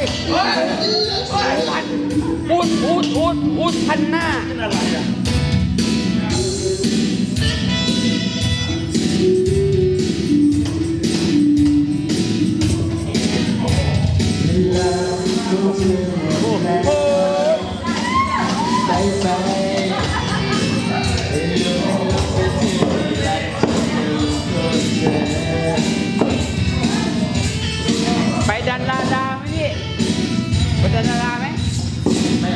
้ยพูดพูดพูดพูดพันหน้าเป็นอะไรอะโจะละลาไหมไม่